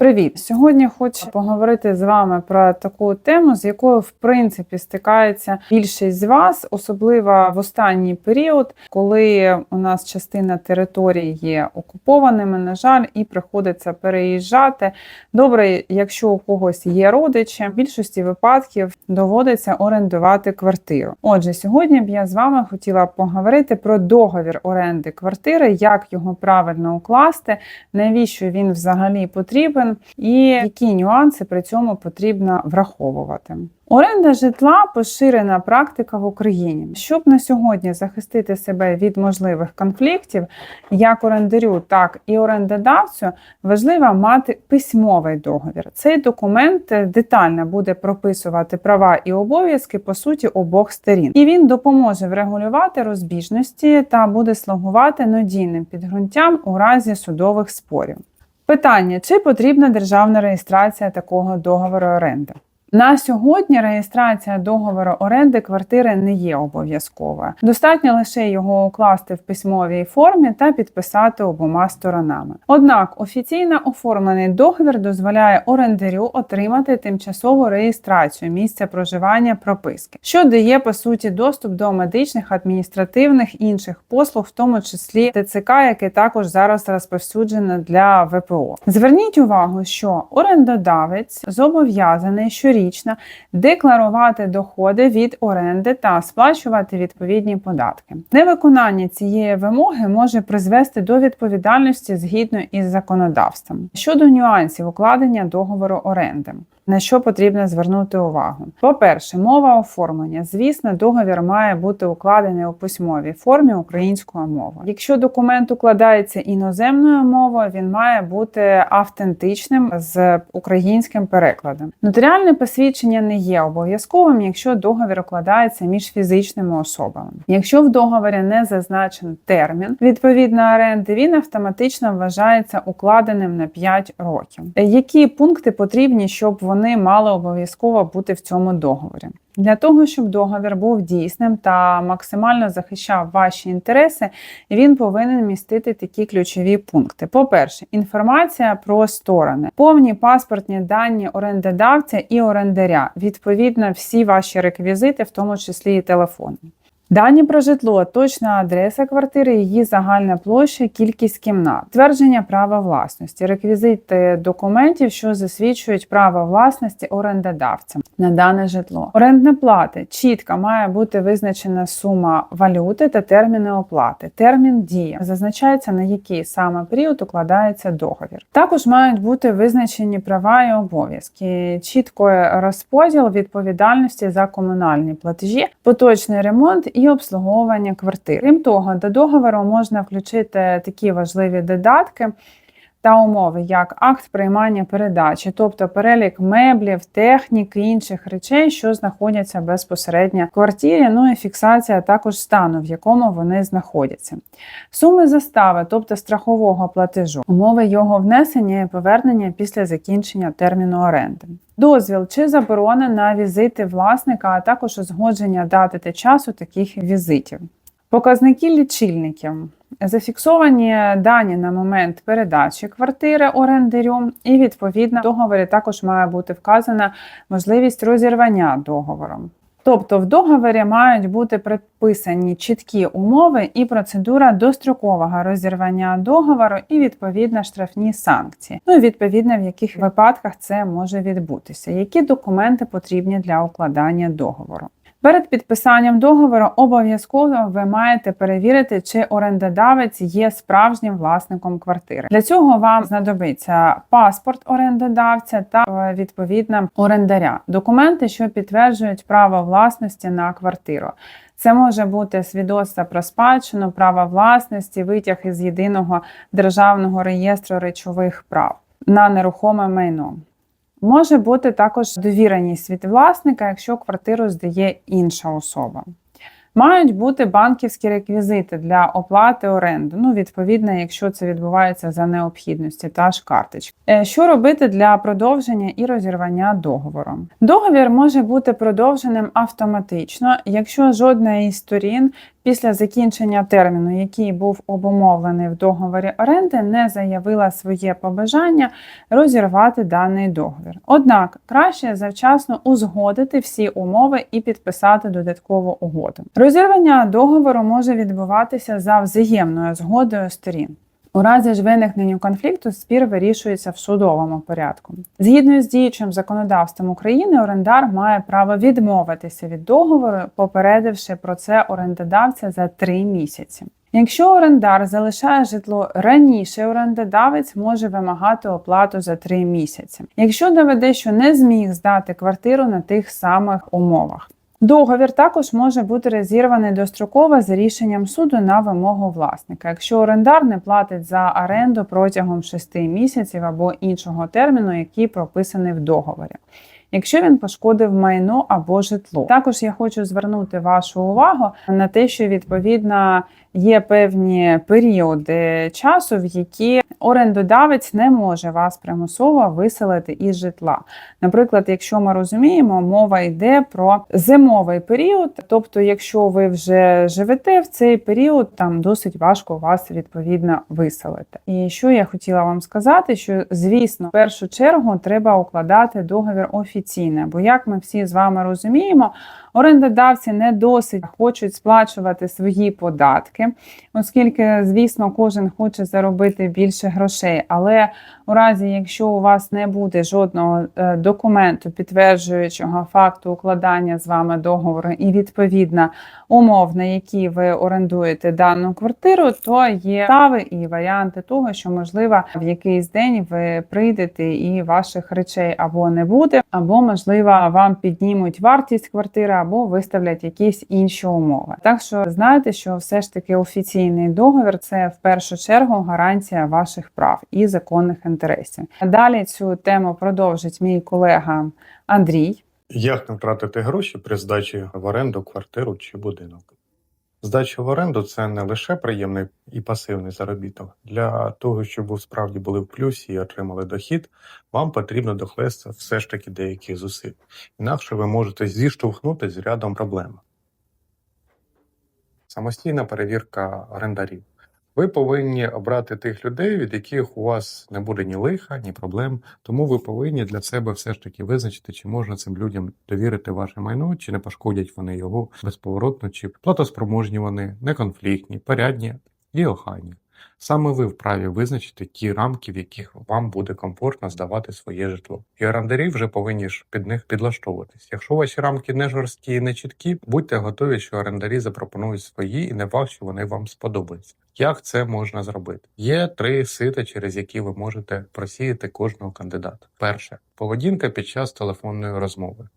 Привіт! Сьогодні хочу поговорити з вами про таку тему, з якою в принципі стикається більшість з вас, особливо в останній період, коли у нас частина території є окупованими, на жаль, і приходиться переїжджати. Добре, якщо у когось є родичі, в більшості випадків доводиться орендувати квартиру. Отже, сьогодні б я з вами хотіла поговорити про договір оренди квартири, як його правильно укласти, навіщо він взагалі потрібен і які нюанси при цьому потрібно враховувати. Оренда житла поширена практика в Україні. Щоб на сьогодні захистити себе від можливих конфліктів, як орендарю, так і орендодавцю, важливо мати письмовий договір. Цей документ детально буде прописувати права і обов'язки по суті обох сторін, і він допоможе врегулювати розбіжності та буде слугувати надійним підґрунтям у разі судових спорів. Питання: чи потрібна державна реєстрація такого договору оренди? На сьогодні реєстрація договору оренди квартири не є обов'язковою. Достатньо лише його укласти в письмовій формі та підписати обома сторонами. Однак офіційно оформлений договір дозволяє орендарю отримати тимчасову реєстрацію місця проживання прописки, що дає по суті доступ до медичних, адміністративних інших послуг, в тому числі ТЦК, яке також зараз розповсюджено для ВПО. Зверніть увагу, що орендодавець зобов'язаний щорічно щорічно декларувати доходи від оренди та сплачувати відповідні податки. Невиконання цієї вимоги може призвести до відповідальності згідно із законодавством щодо нюансів укладення договору оренди на що потрібно звернути увагу. По-перше, мова оформлення. Звісно, договір має бути укладений у письмовій формі українською мовою. Якщо документ укладається іноземною мовою, він має бути автентичним з українським перекладом. Нотаріальне посвідчення не є обов'язковим, якщо договір укладається між фізичними особами. Якщо в договорі не зазначен термін відповідно оренди, він автоматично вважається укладеним на 5 років. Які пункти потрібні, щоб вони мали обов'язково бути в цьому договорі. Для того, щоб договір був дійсним та максимально захищав ваші інтереси, він повинен містити такі ключові пункти. По-перше, інформація про сторони, повні паспортні дані орендодавця і орендаря, відповідно, всі ваші реквізити, в тому числі і телефон. Дані про житло, точна адреса квартири, її загальна площа, кількість кімнат, твердження права власності, реквізити документів, що засвідчують право власності орендодавцям на дане житло. Орендна плата чітко має бути визначена сума валюти та терміни оплати. Термін дії зазначається на який саме період укладається договір. Також мають бути визначені права і обов'язки, чіткий розподіл відповідальності за комунальні платежі, поточний ремонт і обслуговування квартир. Крім того, до договору можна включити такі важливі додатки. Та умови, як акт приймання передачі, тобто перелік меблів, техніки інших речей, що знаходяться безпосередньо в квартирі, ну і фіксація також стану, в якому вони знаходяться. Суми застави, тобто страхового платежу, умови його внесення і повернення після закінчення терміну оренди дозвіл чи заборона на візити власника, а також узгодження дати та часу таких візитів. Показники лічильників. Зафіксовані дані на момент передачі квартири орендарю, і відповідно в договорі також має бути вказана можливість розірвання договором. Тобто в договорі мають бути приписані чіткі умови і процедура дострокового розірвання договору і відповідно штрафні санкції. Ну і відповідно в яких випадках це може відбутися, які документи потрібні для укладання договору. Перед підписанням договору обов'язково ви маєте перевірити, чи орендодавець є справжнім власником квартири. Для цього вам знадобиться паспорт орендодавця та е, відповідно орендаря, документи, що підтверджують право власності на квартиру. Це може бути свідоцтво про спадщину, право власності, витяг із єдиного державного реєстру речових прав на нерухоме майно. Може бути також довіреність від власника, якщо квартиру здає інша особа. Мають бути банківські реквізити для оплати оренди. Ну, відповідно, якщо це відбувається за необхідності, та ж карточки. Е, що робити для продовження і розірвання договору? Договір може бути продовженим автоматично, якщо жодна із сторін після закінчення терміну, який був обумовлений в договорі оренди, не заявила своє побажання розірвати даний договір. Однак краще завчасно узгодити всі умови і підписати додаткову угоду. Розірвання договору може відбуватися за взаємною згодою сторін. У разі ж виникнення конфлікту спір вирішується в судовому порядку. Згідно з діючим законодавством України, орендар має право відмовитися від договору, попередивши про це орендодавця за три місяці. Якщо орендар залишає житло раніше, орендодавець може вимагати оплату за три місяці. Якщо доведе, що не зміг здати квартиру на тих самих умовах. Договір також може бути розірваний достроково за рішенням суду на вимогу власника, якщо орендар не платить за оренду протягом 6 місяців або іншого терміну, який прописаний в договорі. Якщо він пошкодив майно або житло, також я хочу звернути вашу увагу на те, що відповідно є певні періоди часу, в які орендодавець не може вас примусово виселити із житла. Наприклад, якщо ми розуміємо, мова йде про зимовий період, тобто, якщо ви вже живете в цей період, там досить важко вас відповідно виселити. І що я хотіла вам сказати, що звісно, в першу чергу треба укладати договір офіційно, бо як ми всі з вами розуміємо, орендодавці не досить хочуть сплачувати свої податки, оскільки, звісно, кожен хоче заробити більше грошей. Але у разі, якщо у вас не буде жодного е, документу, підтверджуючого факту укладання з вами договору, і відповідно умов, на які ви орендуєте дану квартиру, то є стави і варіанти того, що можливо в якийсь день ви прийдете і ваших речей або не буде, або можливо вам піднімуть вартість квартири, або виставлять якісь інші умови. Так що знайте, що все ж таки офіційний договір це в першу чергу гарантія ваших прав і законних інтересів. Далі цю тему продовжить мій колега Андрій. Як не втратити гроші при здачі в оренду квартиру чи будинок? Здача в оренду це не лише приємний і пасивний заробіток. Для того, щоб ви справді були в плюсі і отримали дохід, вам потрібно докласти все ж таки деяких зусиль. Інакше ви можете зіштовхнути з рядом проблем. Самостійна перевірка орендарів. Ви повинні обрати тих людей, від яких у вас не буде ні лиха, ні проблем. Тому ви повинні для себе все ж таки визначити, чи можна цим людям довірити ваше майно, чи не пошкодять вони його безповоротно, чи платоспроможні вони, неконфліктні, порядні і охайні. Саме ви вправі визначити ті рамки, в яких вам буде комфортно здавати своє житло. І орендарі вже повинні ж під них підлаштовуватись. Якщо ваші рамки не жорсткі і не чіткі, будьте готові, що орендарі запропонують свої, і не факт, що вони вам сподобаються. Як це можна зробити? Є три сита, через які ви можете просіяти кожного кандидата. Перше поведінка під час телефонної розмови.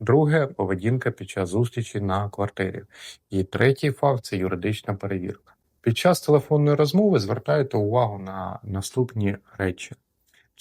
Друге поведінка під час зустрічі на квартирі. І третій факт це юридична перевірка. Під час телефонної розмови звертайте увагу на наступні речі.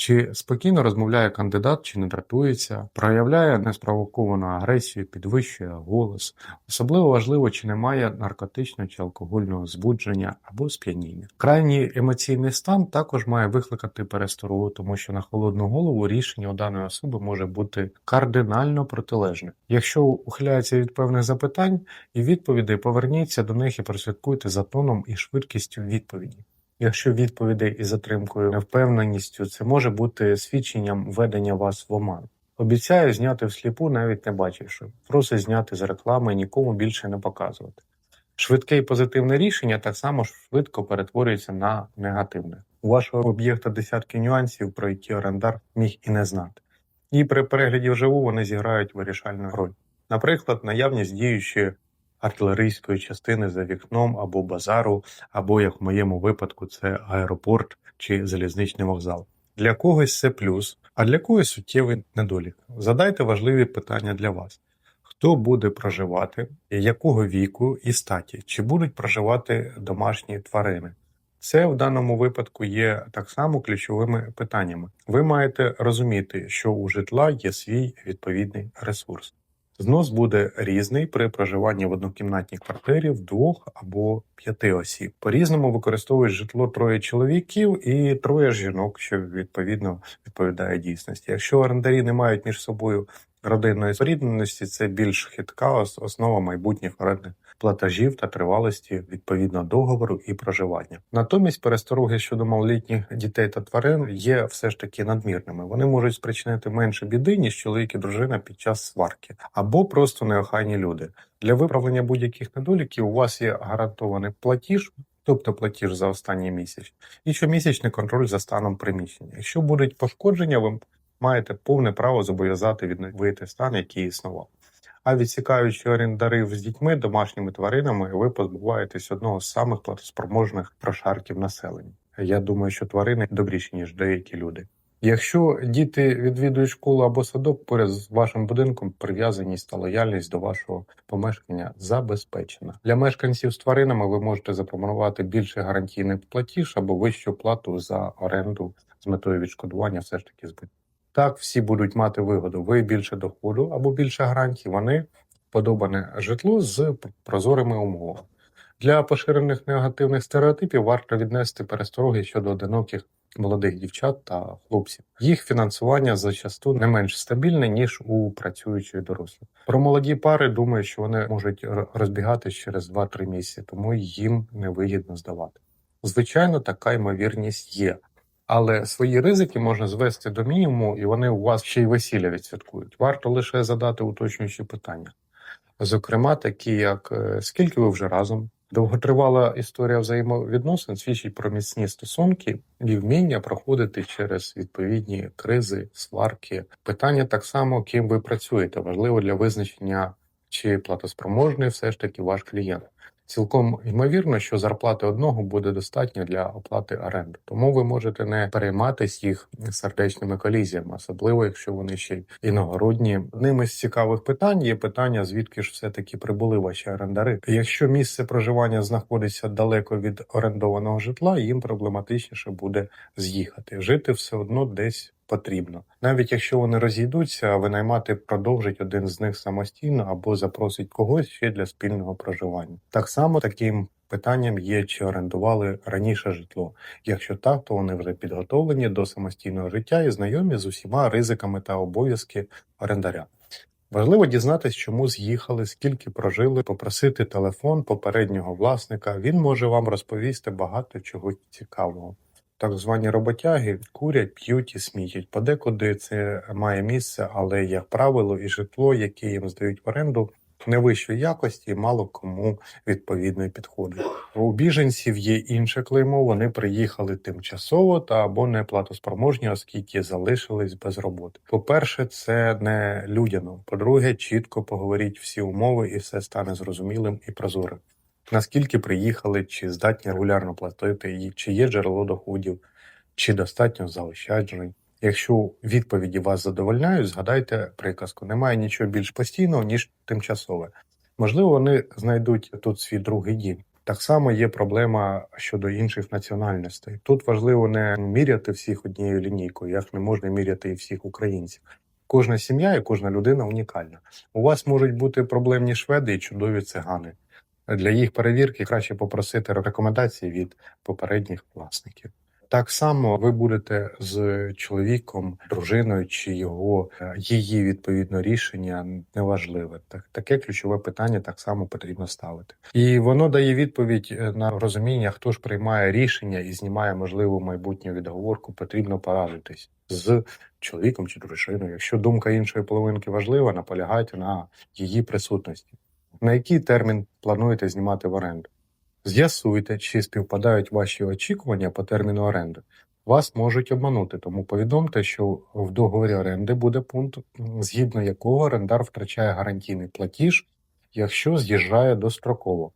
Чи спокійно розмовляє кандидат, чи не дратується, проявляє неспровоковану агресію, підвищує голос. Особливо важливо, чи немає наркотичного чи алкогольного збудження або сп'яніння. Крайній емоційний стан також має викликати пересторогу, тому що на холодну голову рішення у даної особи може бути кардинально протилежне. Якщо ухиляється від певних запитань і відповідей, поверніться до них і прослідкуйте за тоном і швидкістю відповіді. Якщо відповідей із затримкою невпевненістю, це може бути свідченням введення вас в оман. Обіцяю зняти всліпу, навіть не бачивши. Просить зняти з реклами нікому більше не показувати. Швидке і позитивне рішення так само швидко перетворюється на негативне. У вашого об'єкта десятки нюансів, про які орендар міг і не знати. І при перегляді вживу вони зіграють вирішальну роль. Наприклад, наявність діючої артилерійської частини за вікном або базару, або, як в моєму випадку, це аеропорт чи залізничний вокзал. Для когось це плюс, а для когось суттєвий недолік. Задайте важливі питання для вас. Хто буде проживати, якого віку і статі, чи будуть проживати домашні тварини? Це в даному випадку є так само ключовими питаннями. Ви маєте розуміти, що у житла є свій відповідний ресурс. Знос буде різний при проживанні в однокімнатній квартирі в двох або п'яти осіб. По-різному використовують житло троє чоловіків і троє жінок, що відповідно відповідає дійсності. Якщо орендарі не мають між собою родинної спорідненості це більш хитка основа майбутніх орендних платежів та тривалості відповідно договору і проживання. Натомість перестороги щодо малолітніх дітей та тварин є все ж таки надмірними. Вони можуть спричинити менше біди, ніж чоловік і дружина під час сварки, або просто неохайні люди. Для виправлення будь-яких недоліків у вас є гарантований платіж, тобто платіж за останній місяць, і щомісячний контроль за станом приміщення. Якщо будуть пошкодження, ви маєте повне право зобов'язати відновити стан, який існував. А відсікаючи орендарів з дітьми, домашніми тваринами, ви позбуваєтесь одного з самих платоспроможних прошарків населення. Я думаю, що тварини добріші, ніж деякі люди. Якщо діти відвідують школу або садок, поряд з вашим будинком прив'язаність та лояльність до вашого помешкання забезпечена. Для мешканців з тваринами ви можете запропонувати більше гарантійний платіж або вищу плату за оренду з метою відшкодування все ж таки збитків. Так, всі будуть мати вигоду. Ви більше доходу або більше гарантій. Вони подобане житло з прозорими умовами. Для поширених негативних стереотипів варто віднести перестороги щодо одиноких молодих дівчат та хлопців. Їх фінансування зачасту не менш стабільне ніж у працюючої дорослих. Про молоді пари думаю, що вони можуть розбігатись через 2-3 місяці, тому їм невигідно здавати. Звичайно, така ймовірність є. Але свої ризики можна звести до мінімуму, і вони у вас ще й весілля відсвяткують. Варто лише задати уточнюючі питання. Зокрема, такі як е, скільки ви вже разом, довготривала історія взаємовідносин свідчить про міцні стосунки і вміння проходити через відповідні кризи, сварки. Питання так само, ким ви працюєте, важливо для визначення, чи платоспроможний все ж таки ваш клієнт. Цілком ймовірно, що зарплати одного буде достатньо для оплати оренди, тому ви можете не перейматись їх сердечними колізіями, особливо якщо вони ще й іногородні. Одним із цікавих питань є питання, звідки ж все таки прибули ваші орендари. Якщо місце проживання знаходиться далеко від орендованого житла, їм проблематичніше буде з'їхати. Жити все одно десь потрібно. Навіть якщо вони розійдуться, винаймати продовжить один з них самостійно або запросить когось ще для спільного проживання. Так само таким питанням є, чи орендували раніше житло. Якщо так, то вони вже підготовлені до самостійного життя і знайомі з усіма ризиками та обов'язки орендаря. Важливо дізнатись, чому з'їхали, скільки прожили, попросити телефон попереднього власника. Він може вам розповісти багато чого цікавого. Так звані роботяги курять, п'ють і смітять. Подекуди це має місце, але як правило, і житло, яке їм здають в оренду, не вищої якості, мало кому відповідно підходить. У біженців є інше клеймо. Вони приїхали тимчасово та або неплатоспроможні, оскільки залишились без роботи. По-перше, це не людяно. По-друге, чітко поговоріть всі умови, і все стане зрозумілим і прозорим. Наскільки приїхали, чи здатні регулярно платити, і чи є джерело доходів, чи достатньо заощаджень. Якщо відповіді вас задовольняють, згадайте приказку. Немає нічого більш постійного, ніж тимчасове. Можливо, вони знайдуть тут свій другий дім. Так само є проблема щодо інших національностей. Тут важливо не міряти всіх однією лінійкою, як не можна міряти і всіх українців. Кожна сім'я і кожна людина унікальна. У вас можуть бути проблемні шведи і чудові цигани. Для їх перевірки краще попросити рекомендації від попередніх власників. Так само ви будете з чоловіком, дружиною чи його е, її відповідно рішення неважливе. Так таке ключове питання так само потрібно ставити, і воно дає відповідь е, на розуміння, хто ж приймає рішення і знімає можливу майбутню відговорку. Потрібно порадитись з чоловіком чи дружиною. Якщо думка іншої половинки важлива, наполягайте на її присутності. На який термін плануєте знімати в оренду? З'ясуйте, чи співпадають ваші очікування по терміну оренди. Вас можуть обманути, тому повідомте, що в договорі оренди буде пункт, згідно якого орендар втрачає гарантійний платіж, якщо з'їжджає достроково.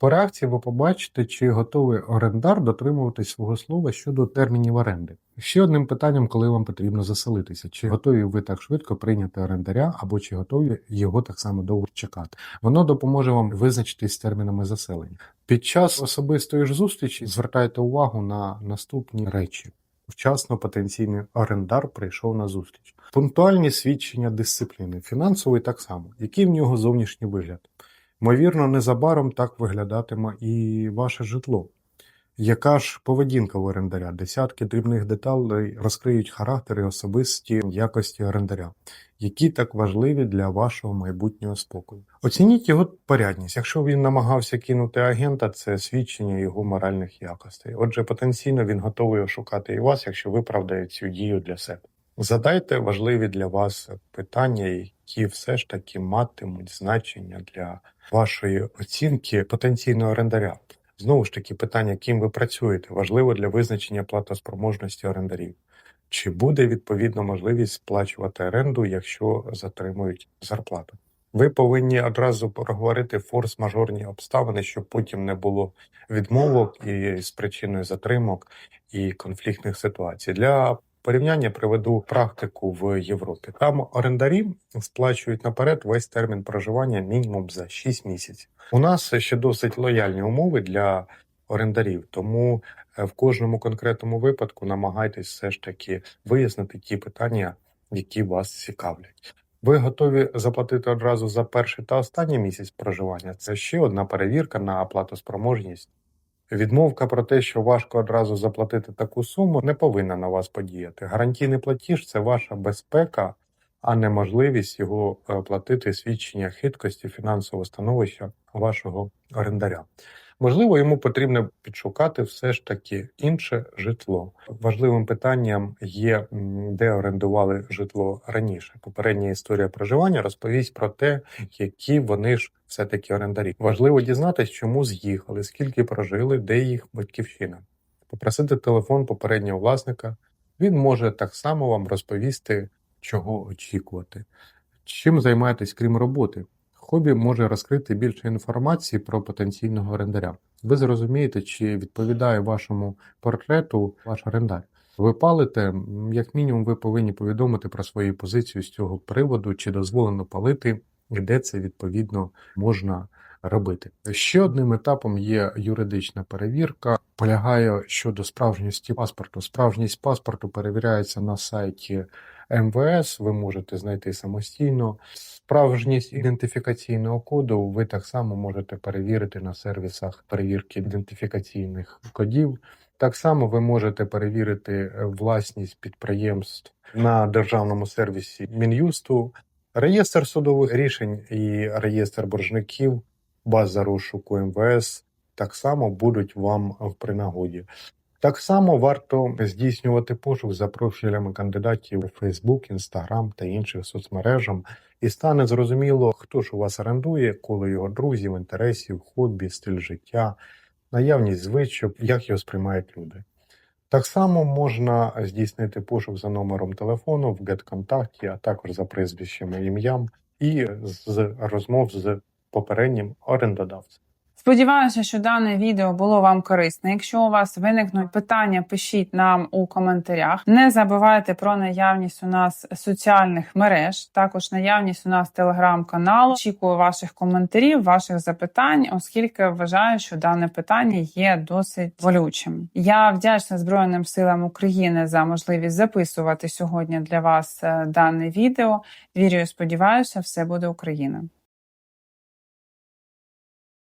По реакції ви побачите, чи готовий орендар дотримуватись свого слова щодо термінів оренди. Ще одним питанням, коли вам потрібно заселитися, чи готові ви так швидко прийняти орендаря, або чи готові його так само довго чекати. Воно допоможе вам визначитись з термінами заселення. Під час особистої ж зустрічі звертайте увагу на наступні речі. Вчасно потенційний орендар прийшов на зустріч. Пунктуальні свідчення дисципліни, фінансовий так само. Який в нього зовнішній вигляд? Ймовірно, незабаром так виглядатиме і ваше житло. Яка ж поведінка в орендаря? Десятки дрібних деталей розкриють характер і особисті якості орендаря, які так важливі для вашого майбутнього спокою. Оцініть його порядність. Якщо він намагався кинути агента, це свідчення його моральних якостей. Отже, потенційно він готовий ошукати і вас, якщо виправдає цю дію для себе. Задайте важливі для вас питання, які все ж таки матимуть значення для вашої оцінки потенційного орендаря. Знову ж таки, питання, ким ви працюєте, важливо для визначення платоспроможності орендарів. Чи буде відповідно можливість сплачувати оренду, якщо затримують зарплату? Ви повинні одразу проговорити форс-мажорні обставини, щоб потім не було відмовок і з причиною затримок і конфліктних ситуацій. Для порівняння приведу практику в Європі. Там орендарі сплачують наперед весь термін проживання мінімум за 6 місяців. У нас ще досить лояльні умови для орендарів, тому е, в кожному конкретному випадку намагайтесь все ж таки вияснити ті питання, які вас цікавлять. Ви готові заплатити одразу за перший та останній місяць проживання? Це ще одна перевірка на оплатоспроможність. Відмовка про те, що важко одразу заплатити таку суму, не повинна на вас подіяти. Гарантійний платіж це ваша безпека, а не можливість його е, платити свідчення хиткості фінансового становища вашого орендаря. Можливо, йому потрібно підшукати все ж таки інше житло. Важливим питанням є, де орендували житло раніше. Попередня історія проживання розповість про те, які вони ж все-таки орендарі. Важливо дізнатися, чому з'їхали, скільки прожили, де їх батьківщина. Попросити телефон попереднього власника. Він може так само вам розповісти, чого очікувати. Чим займаєтесь крім роботи? Хобі може розкрити більше інформації про потенційного орендаря. Ви зрозумієте, чи відповідає вашому портрету ваш орендар. Ви палите, як мінімум, ви повинні повідомити про свою позицію з цього приводу, чи дозволено палити, де це відповідно можна робити. Ще одним етапом є юридична перевірка. Полягає щодо справжньості паспорту. Справжність паспорту перевіряється на сайті МВС. Ви можете знайти самостійно. Справжність ідентифікаційного коду ви так само можете перевірити на сервісах перевірки ідентифікаційних кодів. Так само ви можете перевірити е, власність підприємств на державному сервісі Мін'юсту, реєстр судових рішень і реєстр боржників, база розшуку МВС так само будуть вам в принагоді. Так само варто здійснювати пошук за профілями кандидатів у Facebook, Instagram та інших соцмережах, і стане зрозуміло, хто ж у вас орендує, коло його друзів, інтересів, хобі, стиль життя, наявність звичок, як його сприймають люди. Так само можна здійснити пошук за номером телефону в GetContact, а також за прізвищем і ім'ям, і з розмов з попереднім орендодавцем. Сподіваюся, що дане відео було вам корисне. Якщо у вас виникнуть питання, пишіть нам у коментарях. Не забувайте про наявність у нас соціальних мереж, також наявність у нас телеграм-каналу. Очікую ваших коментарів, ваших запитань, оскільки вважаю, що дане питання є досить болючим. Я вдячна Збройним силам України за можливість записувати сьогодні для вас е, дане відео. Вірю, сподіваюся, все буде Україна.